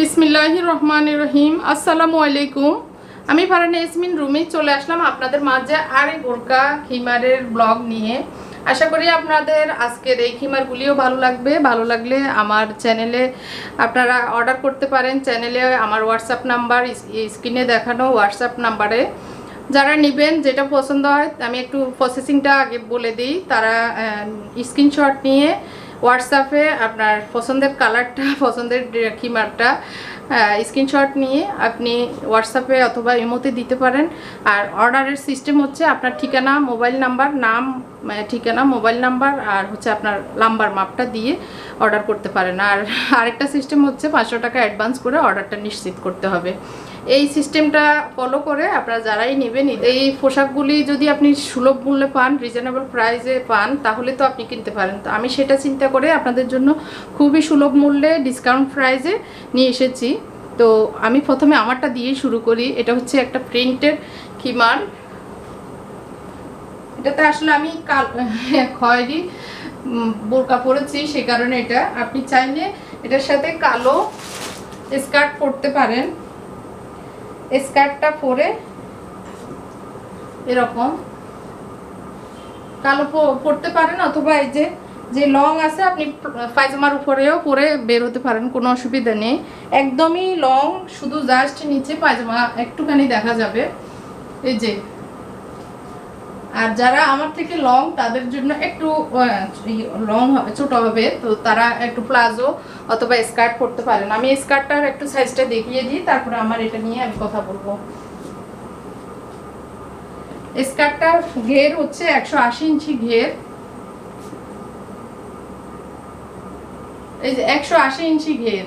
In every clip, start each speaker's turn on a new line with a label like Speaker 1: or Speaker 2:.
Speaker 1: বিসমিল্লাহ রহমান রহিম আসসালামু আলাইকুম আমি ফারানা ইসমিন রুমি চলে আসলাম আপনাদের মাঝে আরে গোরকা খিমারের ব্লগ নিয়ে। আশা করি আপনাদের আজকের এই খিমারগুলিও ভালো লাগবে। ভালো লাগলে আমার চ্যানেলে আপনারা অর্ডার করতে পারেন। চ্যানেলে আমার হোয়াটসঅ্যাপ নাম্বার স্ক্রিনে দেখানো হোয়াটসঅ্যাপ নাম্বারে। যারা নেবেন, যেটা পছন্দ হয়, আমি একটু প্রসেসিংটা আগে বলে দিই। তারা স্ক্রিনশট নিয়ে হোয়াটসঅ্যাপে আপনার পছন্দের কালারটা পছন্দের কিমারটা স্ক্রিনশট নিয়ে আপনি হোয়াটসঅ্যাপে অথবা ইমোতে দিতে পারেন। আর অর্ডারের সিস্টেম হচ্ছে আপনার ঠিকানা মোবাইল নাম্বার নাম মানে ঠিকানা মোবাইল নাম্বার আর হচ্ছে আপনার নাম্বার মাপটা দিয়ে অর্ডার করতে পারেন। আর আরেকটা সিস্টেম হচ্ছে পাঁচশো টাকা অ্যাডভান্স করে অর্ডারটা নিশ্চিত করতে হবে। এই সিস্টেমটা ফলো করে আপনারা যারাই নেবেন, এই পোশাকগুলি যদি আপনি সুলভ মূল্যে পান রিজনেবল প্রাইসে পান, তাহলে তো আপনি কিনতে পারেন। তো আমি সেটা চিন্তা করে আপনাদের জন্য খুবই সুলভ মূল্যে ডিসকাউন্ট প্রাইসে নিয়ে এসেছি। তো আমি প্রথমে আমারটা দিয়ে শুরু করি। এটা হচ্ছে একটা প্রিন্টের কিমার। এটাতে আসলে আমি কাল খয়েরি বোরকা পরেছি, সে কারণে এটা। আপনি চাইলে এটার সাথে কালো স্কার্ট পরতে পারেন। স্কার্টটা পরে এরকম কালো পরতে পারেন অথবা এই যে যে লং আছে, আপনি পায়জামার উপরেও পরে বের হতে পারেন, কোনো অসুবিধা নেই। একদমই লং শুধু জাস্ট নিচে পায়জামা, একটুখানি দেখা যাবে। এই যে আর যারা আমার থেকে লং তাদের জন্য একটু লং হবে, ছোট হবে, তো তারা একটু প্লাজো অথবা স্কার্ট পরতে পারেন। আমি স্কার্টটার একটু সাইজটা দেখিয়ে দিই, তারপরে আমার এটা নিয়ে আমি কথা বলব। স্কার্টটার ঘের হচ্ছে একশো আশি ইঞ্চি ঘের। এই যে একশো আশি ইঞ্চি ঘের।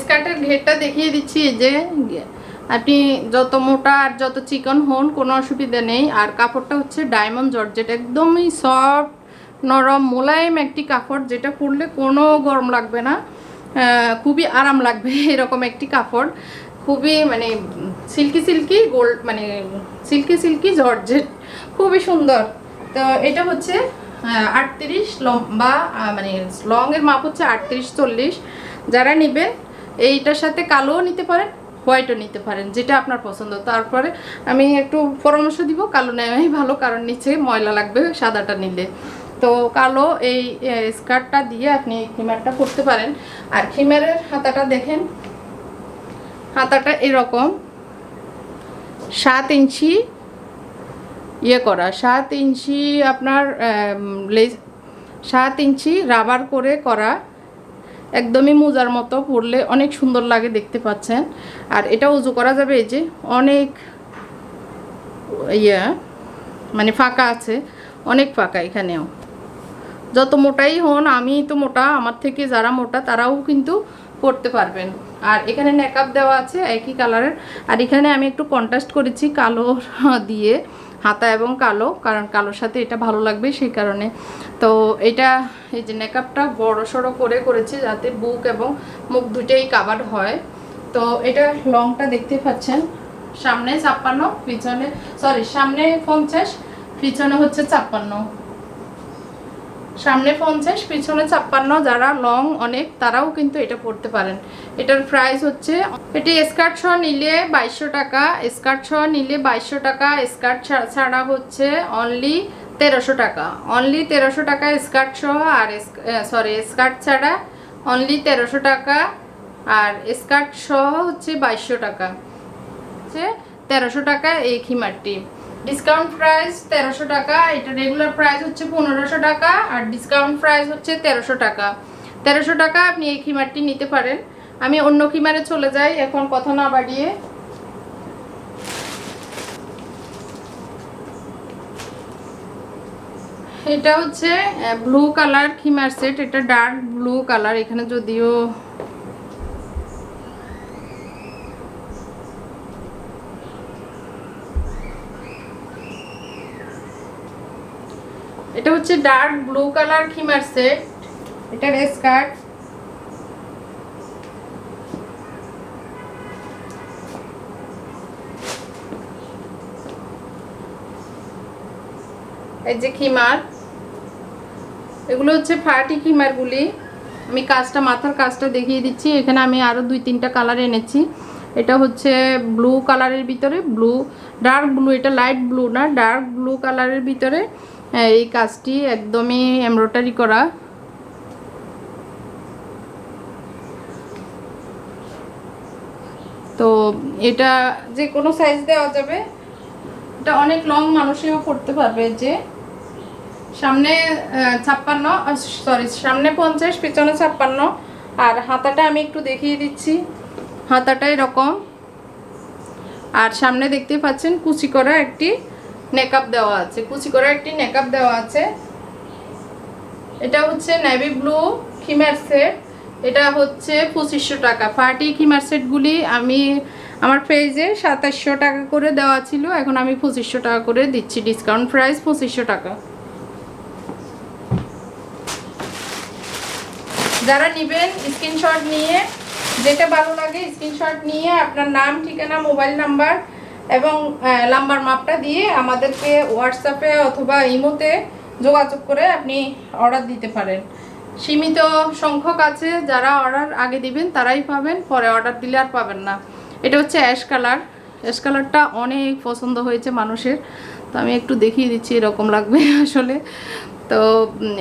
Speaker 1: স্কার্টের ঘেরটা দেখিয়ে দিচ্ছি, এই যে আপনি যত মোটা আর যত চিকন হন, কোনো অসুবিধা নেই। আর কাপড়টা হচ্ছে ডায়মন্ড জর্জেট, একদমই সফট, নরম, মোলায়েম একটি কাপড়, যেটা পরলে কোনো গরম লাগবে না। খুবই আরাম লাগবে এরকম একটি কাপড়। খুবই মানে সিল্কি সিল্কি গোল্ড মানে সিল্কি সিল্কি জর্জেট। খুবই সুন্দর। তো এটা হচ্ছে আটত্রিশ লম্বা মানে লংয়ের মাপ হচ্ছে আটত্রিশ চল্লিশ। যারা নেবেন, এইটার সাথে কালোও নিতে পারেন হোয়াইটও নিতে পারেন, যেটা আপনার পছন্দ। তারপরে আমি একটু পরামর্শ দিব, কালো নেওয়াই ভালো, কারণ নিচে ময়লা লাগবে, সাদাটা নিলে। তো কালো এই স্কার্টটা দিয়ে আপনি খিমারটা পরতে পারেন। আর খিমারের হাতাটা দেখেন, হাতাটা এরকম, সাত ইঞ্চি ইয়ে করা, সাত ইঞ্চি আপনার লেজ, সাত ইঞ্চি রাবার করে করা একদমই মোজার মতো পরলে অনেক সুন্দর লাগে দেখতে পাচ্ছেন। আর এটা উজু করা যাবে এই যে অনেক ইয়ে মানে ফাঁকা আছে, অনেক ফাঁকা এখানেও। যত মোটাই হন, আমি তো মোটা, আমার থেকে যারা মোটা তারাও কিন্তু পরতে পারবেন। আর এখানে নেকআপ দেওয়া আছে একই কালারের আর এখানে আমি একটু কন্ট্রাস্ট করেছি কালো দিয়ে। হাতা এবং কালো, কারণ কালোর সাথে এটা ভালো লাগবে সেই কারণে। তো এটা, এই যে মেকআপটা বড় সড়ো করে করেছি যাতে বুক এবং মুখ দুটোই কাভার হয়। তো এটা লংটা দেখতে পাচ্ছেন। সামনে ছাপ্পান্ন, পিছনে সরি সামনে পঞ্চাশ, পিছনে হচ্ছে ছাপ্পান্ন। সামনে পঞ্চাশ, পিছনে ছাপ্পান্ন, যারা লং অনেক, তারাও কিন্তু এটা পড়তে পারেন। এটার প্রাইস হচ্ছে, এটি স্কার্ট সহ নিলে বাইশশো টাকা স্কার্ট সহ নিলে বাইশশো টাকা স্কার্ট ছাড়া হচ্ছে অনলি তেরোশো টাকা। অনলি তেরোশো টাকা স্কার্ট সহ আর সরি স্কার্ট ছাড়া অনলি তেরোশো টাকা, আর স্কার্ট সহ হচ্ছে বাইশশো টাকা। হচ্ছে তেরোশো টাকা এই খিমারটি। ডিসকাউন্ট প্রাইস তেরোশো টাকা, এটা রেগুলার প্রাইস হচ্ছে পনেরোশো টাকা আর ডিসকাউন্ট প্রাইস হচ্ছে তেরোশো টাকা। তেরোশো টাকা আপনি এই খিমারটি নিতে পারেন। আমি অন্য খিমারে চলে যাই, এখন কথা না বাড়িয়ে। এটা হচ্ছে ব্লু কালার খিমার সেট এটা ডার্ক ব্লু কালার এখানে যদিও এটা হচ্ছে ডার্ক ব্লু কালার খিমার সেট এটার স্কার্ট এই যে খিমার, এগুলো হচ্ছে ফাটি খিমারগুলি। আমি কাজটা, মাথার কাজটা দেখিয়ে দিচ্ছি। এখানে আমি আরও দুই, তিনটা কালার এনেছি। এটা হচ্ছে ব্লু কালারের ভিতরে ব্লু ডার্ক ব্লু এটা লাইট ব্লু না ডার্ক ব্লু কালারের ভিতরে। আহ, এই কাজটি একদমই এমব্রয়ডারি করা। তো এটা যে কোনো সাইজ দেওয়া যাবে। এটা অনেক লং মানুষেও পড়তে পারবে যে। সামনে ছাপ্পান্ন সরি সামনে পঞ্চাশ পিছনে ছাপ্পান্ন। আর হাতাটা আমি একটু দেখিয়ে দিচ্ছি। হাতাটা এরকম। আর সামনে দেখতে পাচ্ছেন কুচি করা একটি নেকআপ দেওয়া আছে। কুচি করা একটি নেকআপ দেওয়া আছে। এটা হচ্ছে নেভি ব্লু খিমার সেট এটা হচ্ছে পঁচিশশো টাকা। পার্টি খিমার সেটগুলি আমি আমার পেজে সাতাশশো টাকা করে দেওয়া ছিল। এখন আমি পঁচিশশো টাকা করে দিচ্ছি। ডিসকাউন্ট প্রাইস পঁচিশশো টাকা। যারা নেবেন স্ক্রিনশট নিয়ে, যেটা ভালো লাগে স্ক্রিনশট নিয়ে আপনার নাম, ঠিকানা মোবাইল নাম্বার এবং নাম্বার মাপটা দিয়ে আমাদেরকে হোয়াটসঅ্যাপে অথবা ইমোতে যোগাযোগ করে আপনি অর্ডার দিতে পারেন। সীমিত সংখ্যক আছে, যারা অর্ডার আগে দিবেন, তারাই পাবেন, পরে অর্ডার দিলে আর পাবেন না। এটা হচ্ছে অ্যাশ কালার অ্যাশ কালারটা অনেক পছন্দ হয়েছে মানুষের। তো আমি একটু দেখিয়ে দিচ্ছি, এরকম লাগবে আসলে। তো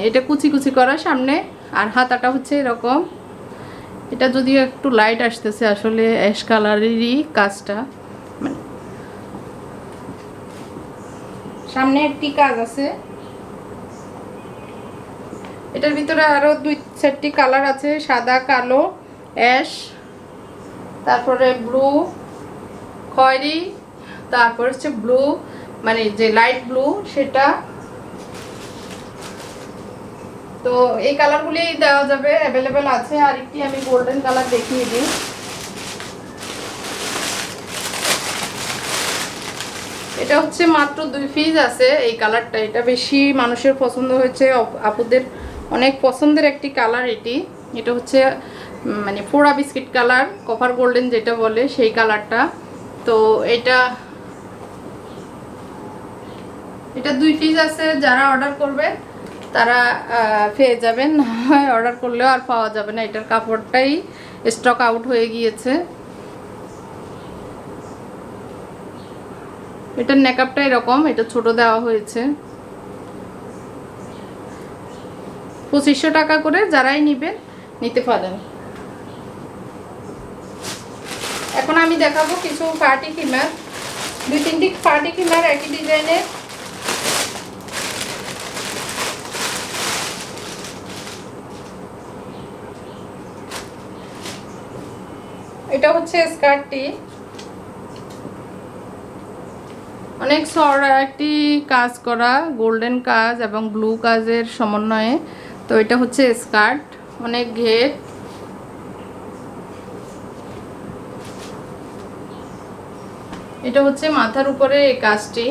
Speaker 1: এটা কুচি কুচি করা সামনে, আর হাতাটা হচ্ছে এরকম। এটা যদিও একটু লাইট আসতেছে, আসলে অ্যাশ কালারেরই কাজটা। মানে সামনে একটি কাজ আছে। এটার ভিতরে আরও দুই চারটি কালার আছে, সাদা, কালো, অ্যাশ, তারপরে ব্লু, খয়েরি, তারপর হচ্ছে ব্লু মানে যে লাইট ব্লু সেটা। তো এই কালারগুলি দেওয়া যাবে, অ্যাভেলেবেল আছে। আর একটি আমি গোল্ডেন কালার দেখিয়ে দিই। এটা হচ্ছে মাত্র দুই পিস আছে। এই কালারটা এটা বেশি মানুষের পছন্দ হয়েছে। আপুদের অনেক পছন্দের একটি কালার এটি। এটা হচ্ছে মানে পোড়া বিস্কিট কালার কপার গোল্ডেন যেটা বলে সেই কালারটা তো এটা এটা দুই পিস আছে, যারা অর্ডার করবে, তারা পেয়ে যাবেন। অর্ডার করলেও আর পাওয়া যাবে না। এটার কাপড়টাই স্টক আউট হয়ে গিয়েছে। এটার নেকআপটা এরকম, এটা ছোট দেওয়া হয়েছে। পঁচিশশো টাকা করে যারাই নেবেন নিতে পারেন। এখন আমি দেখাবো কিছু পার্টি কিমার। দুই তিনটি পার্টি কিমার একই ডিজাইনের এটা হচ্ছে স্কার্টটি। অনেক সরা একটি কাজ করা, গোল্ডেন কাজ এবং ব্লু কাজের সমন্বয়ে। তো এটা হচ্ছে স্কার্ট, অনেক ঘের। এটা হচ্ছে মাথার উপরে এই কাজটি।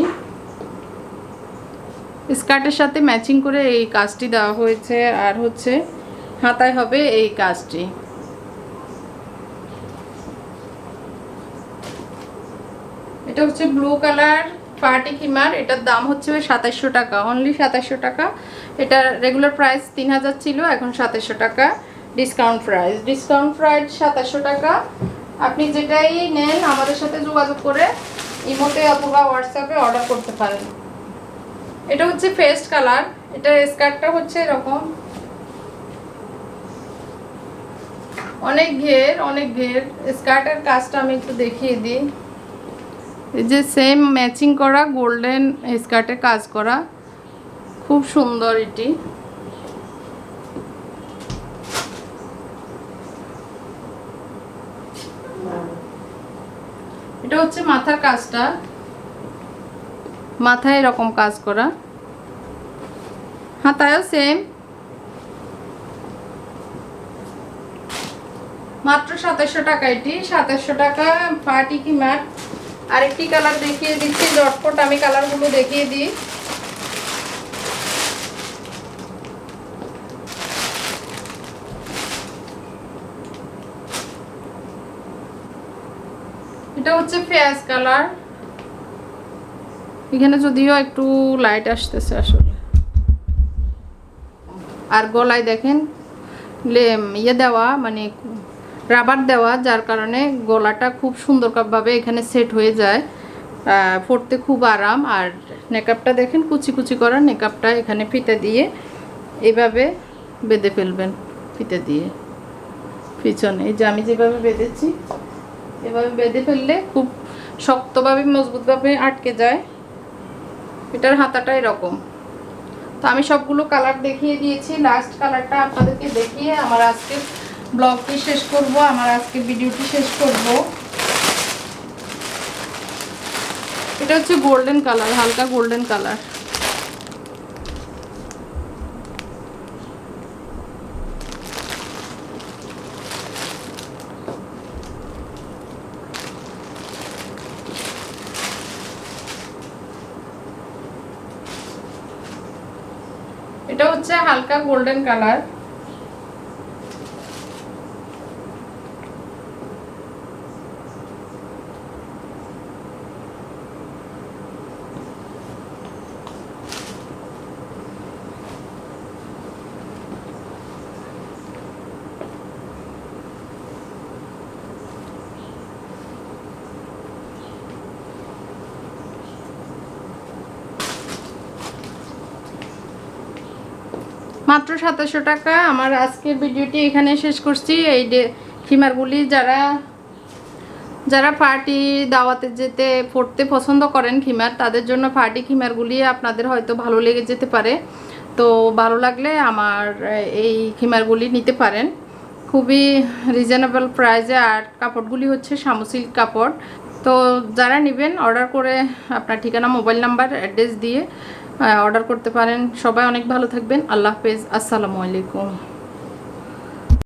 Speaker 1: স্কার্টের সাথে ম্যাচিং করে এই কাজটি দেওয়া হয়েছে, আর হচ্ছে হাতায় হবে এই কাজটি। এটা হচ্ছে ব্লু কালার পার্টি কিমার এটার দাম হচ্ছে সাতাশশো টাকা। অনলি সাতাশশো টাকা। এটা রেগুলার প্রাইস তিন হাজার ছিল, এখন সাতাশশো টাকা। ডিসকাউন্ট প্রাইস ডিসকাউন্ট প্রাইস সাতাশশো টাকা। আপনি যেটাই নেন, আমাদের সাথে যোগাযোগ করে ইমোতে অথবা হোয়াটসঅ্যাপে অর্ডার করতে পারেন। এটা হচ্ছে ফেস্ট কালার এটা স্কার্টটা হচ্ছে এরকম। অনেক ঘের অনেক ঘের। স্কার্টের কাজটা আমি একটু দেখিয়ে দিই। এই যে সেম ম্যাচিং করা গোল্ডেন স্কার্টে কাজ করা। খুব সুন্দর এটি। এটা হচ্ছে মাথার কাজটা। মাথায় এরকম কাজ করা। হাতায়ও সেম মাত্র সাতাশশো টাকা এটি। সাতাশশো টাকা পার্টি কি ম্যাট আরেকটি কালার দেখিয়ে দিচ্ছি জটপট আমি কালারগুলো দেখিয়ে দিই। এটা হচ্ছে ফেয়াজ কালার এখানে যদিও একটু লাইট আসতেছে আসলে। আর গলায় দেখেন ইয়ে দেওয়া মানে রাবার দেওয়া, যার কারণে গলাটা খুব সুন্দরভাবে এখানে সেট হয়ে যায়। পরতে খুব আরাম। আর নেকআপটা দেখেন, কুচি কুচি করা নেকআপটা এখানে ফিতে দিয়ে এভাবে বেঁধে ফেলবেন, ফিতে দিয়ে। পিছনে, এই যে আমি যেভাবে বেঁধেছি, এভাবে বেঁধে ফেললে খুব শক্তভাবে, মজবুতভাবে আটকে যায়। এটার হাতাটা এরকম। তো আমি সবগুলো কালার দেখিয়ে দিয়েছি। লাস্ট কালারটা আপনাদেরকে দেখিয়ে আমার আজকে ব্লগটি শেষ করব, আমার আজকে ভিডিওটি শেষ করব। এটা হচ্ছে গোল্ডেন কালার হালকা গোল্ডেন কালার এটা হচ্ছে হালকা গোল্ডেন কালার মাত্র সাতাশশো টাকা। আমার আজকের ভিডিওটি এখানে শেষ করছি। এই খিমারগুলি যারা যারা পার্টি দাওয়াতে যেতে, পড়তে পছন্দ করেন খিমার, তাদের জন্য পার্টি খিমারগুলি আপনাদের হয়তো ভালো লেগে যেতে পারে। তো ভালো লাগলে আমার, এই খিমারগুলি নিতে পারেন। খুবই রিজনেবল প্রাইসে আর কাপড়গুলি হচ্ছে সামুসিল্ক কাপড়। তো যারা নেবেন অর্ডার করে আপনার ঠিকানা মোবাইল নাম্বার অ্যাড্রেস দিয়ে অর্ডার করতে পারেন। সবাই অনেক ভালো থাকবেন। আল্লাহ হাফেজ। আসসালামু আলাইকুম।